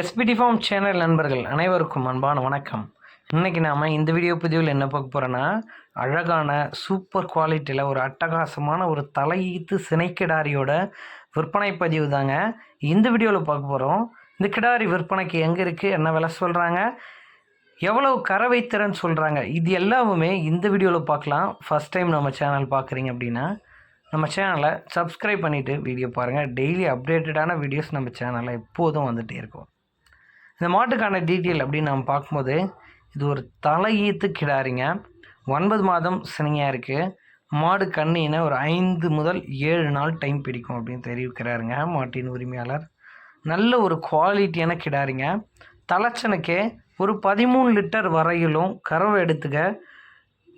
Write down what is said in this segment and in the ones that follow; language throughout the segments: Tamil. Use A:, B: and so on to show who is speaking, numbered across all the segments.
A: எஸ்பிடி ஃபார்ம் சேனல் நண்பர்கள் அனைவருக்கும் அன்பான வணக்கம். இன்றைக்கி நாம் இந்த வீடியோ பதிவில் என்ன பார்க்க போகிறோன்னா அழகான சூப்பர் குவாலிட்டியில் ஒரு அட்டகாசமான ஒரு தலையீத்து சினைக்கிடாரியோட விற்பனை பதிவு தாங்க இந்த வீடியோவில் பார்க்க போகிறோம் இந்த கிடாரி விற்பனைக்கு எங்கே இருக்குது என்ன விலை சொல்கிறாங்க எவ்வளவு கறவைத்திறன் சொல்கிறாங்க இது எல்லாமே இந்த வீடியோவில் பார்க்கலாம். ஃபஸ்ட் டைம் நம்ம சேனல் பார்க்குறீங்க அப்படின்னா நம்ம சேனலை சப்ஸ்கிரைப் பண்ணிவிட்டு வீடியோ பாருங்கள் டெய்லி அப்டேட்டடான வீடியோஸ் நம்ம சேனலில் எப்போதும் வந்துகிட்டே இருக்கும். இந்த மாட்டுக்கான டீட்டெயில் அப்படின்னு நம்ம பார்க்கும்போது இது ஒரு தலையீத்து கிடாரிங்க. ஒன்பது மாதம் சினையாக இருக்குது மாடு கண்ணின ஒரு ஐந்து முதல் ஏழு நாள் டைம் பிடிக்கும் அப்படின்னு தெரிவிக்கிறாருங்க மாட்டின் உரிமையாளர். நல்ல ஒரு குவாலிட்டியான கிடாரிங்க. தலைச்சனுக்கே ஒரு பதிமூணு லிட்டர் வரையிலும் கறவை எடுத்துக்க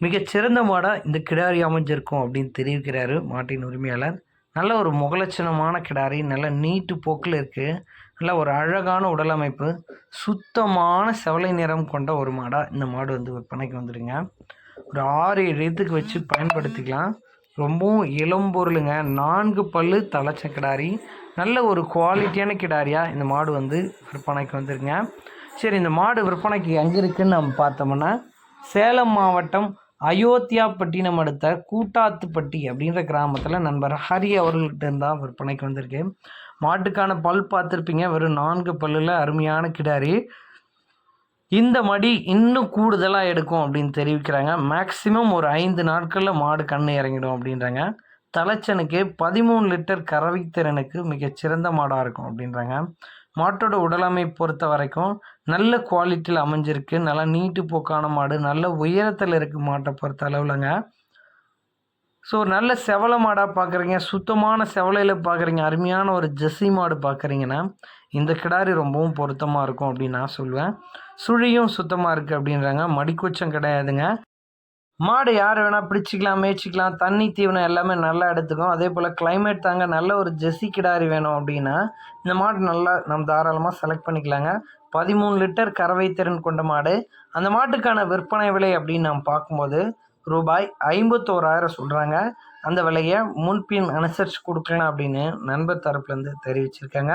A: மிகச்சிறந்த மாடாக இந்த கிடாரி அமைஞ்சிருக்கும் அப்படின்னு தெரிவிக்கிறாரு மாட்டின் உரிமையாளர். நல்ல ஒரு முகலட்சணமான கிடாரி நல்ல நீட்டு போக்கில் இருக்குது நல்ல ஒரு அழகான உடலமைப்பு சுத்தமான செவலை நிறம் கொண்ட ஒரு மாடாக இந்த மாடு வந்து விற்பனைக்கு வந்துடுங்க ஒரு ஆறு ஏழு இதுக்கு வச்சு பயன்படுத்திக்கலாம். ரொம்பவும் இளம்பொருளுங்க நான்கு பல்லு தலைச்ச கிடாரி நல்ல ஒரு குவாலிட்டியான கிடாரியாக இந்த மாடு வந்து விற்பனைக்கு வந்துருங்க. சரி இந்த மாடு விற்பனைக்கு எங்கே இருக்குதுன்னு நம்ம பார்த்தோம்னா சேலம் மாவட்டம் அயோத்தியாப்பட்டினம் அடுத்த கூட்டாத்துப்பட்டி அப்படின்ற கிராமத்தில் நண்பர் ஹரி அவர்கள்ட்ட இருந்தால் விற்பனைக்கு வந்திருக்கு. மாட்டுக்கான பல் பார்த்துருப்பீங்க. வெறும் நான்கு பல்லில் அருமையான கிடாரி. இந்த மடி இன்னும் கூடுதலாக எடுக்கும் அப்படின்னு தெரிவிக்கிறாங்க. மேக்சிமம் ஒரு ஐந்து நாட்களில் மாடு கண்ணு இறங்கிடும் அப்படின்றாங்க. தலைச்சனுக்கு பதிமூணு லிட்டர் கறவை திறனுக்கு மிகச்சிறந்த மாடாக இருக்கும் அப்படின்றாங்க. மாட்டோட உடலமை பொறுத்த வரைக்கும் நல்ல குவாலிட்டியில் அமைஞ்சிருக்கு. நல்லா நீட்டு போக்கான மாடு நல்ல உயரத்தில் இருக்குது மாட்டை பொறுத்த அளவுலங்க. ஸோ நல்ல செவலை மாடாக பார்க்குறீங்க சுத்தமான செவலையில் பார்க்குறீங்க அருமையான ஒரு ஜெஸ்ஸி மாடு பார்க்குறீங்கன்னா இந்த கிடாரி ரொம்பவும் பொருத்தமாக இருக்கும் அப்படின்னு நான் சொல்லுவேன். சுழியும் சுத்தமாக இருக்குது அப்படின்றாங்க. மடிக்கூச்சம் கிடையாதுங்க. மாடு யார் வேணால் பிடிச்சிக்கலாம் மேய்ச்சிக்கலாம் தண்ணி தீவனம் எல்லாமே நல்லா எடுத்துக்கும். அதே போல் கிளைமேட் தாங்க நல்ல ஒரு ஜெர்சி கிடாரி வேணும் அப்படின்னா இந்த மாடு நல்லா நம்ம தாராளமாக செலக்ட் பண்ணிக்கலாங்க. பதிமூணு லிட்டர் கறவை திறன் கொண்ட மாடு. அந்த மாட்டுக்கான விற்பனை விலை அப்படின்னு நாம் பார்க்கும்போது ரூபாய் ஐம்பத்தோராயிரம் சொல்கிறாங்க அந்த விலையை முன்பின் அனுசரித்து கொடுக்கலாம் அப்படின்னு நண்பர் தரப்புலேருந்து தெரிவிச்சிருக்காங்க.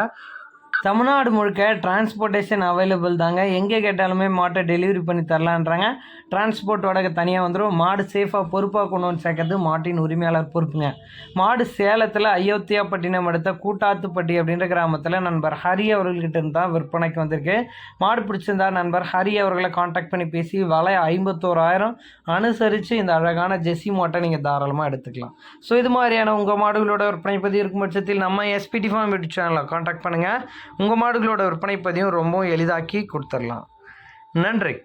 A: தமிழ்நாடு முழுக்க டிரான்ஸ்போர்ட்டேஷன் அவைலபிள் தாங்க. எங்கே கேட்டாலுமே மாட்டை டெலிவரி பண்ணி தரலான்றாங்க. டிரான்ஸ்போர்ட் வாடகை தனியாக வந்துடும் மாடு சேஃபாக பொறுப்பாக கொண்டு வந்து சேர்க்கறது மாட்டின் உரிமையாளர் பொறுப்புங்க. மாடு சேலத்தில் அயோத்தியாப்பட்டினம் அடுத்த கூட்டாத்துப்பட்டி அப்படின்ற கிராமத்தில் நண்பர் ஹரி அவர்கள்கிட்ட இருந்து தான் விற்பனைக்கு வந்திருக்கு. மாடு பிடிச்சிருந்தா நண்பர் ஹரி அவர்களை காண்டாக்ட் பண்ணி பேசி விலை ஐம்பத்தோராயிரம் அனுசரித்து இந்த அழகான ஜெஸ்ஸி மாட்டை நீங்கள் தாராளமாக எடுத்துக்கலாம். ஸோ இது மாதிரியான உங்கள் மாடுகளோட விற்பனை பதிவு இருக்கும் பட்சத்தில் நம்ம எஸ்பிடி ஃபார்ம் யூடியூப் சேனலில் காண்டாக்ட் பண்ணுங்கள் உங்கள் மாடுகளோட விற்பனை பதிவும் ரொம்பவும் எளிதாக்கி கொடுத்துடலாம். நன்றி.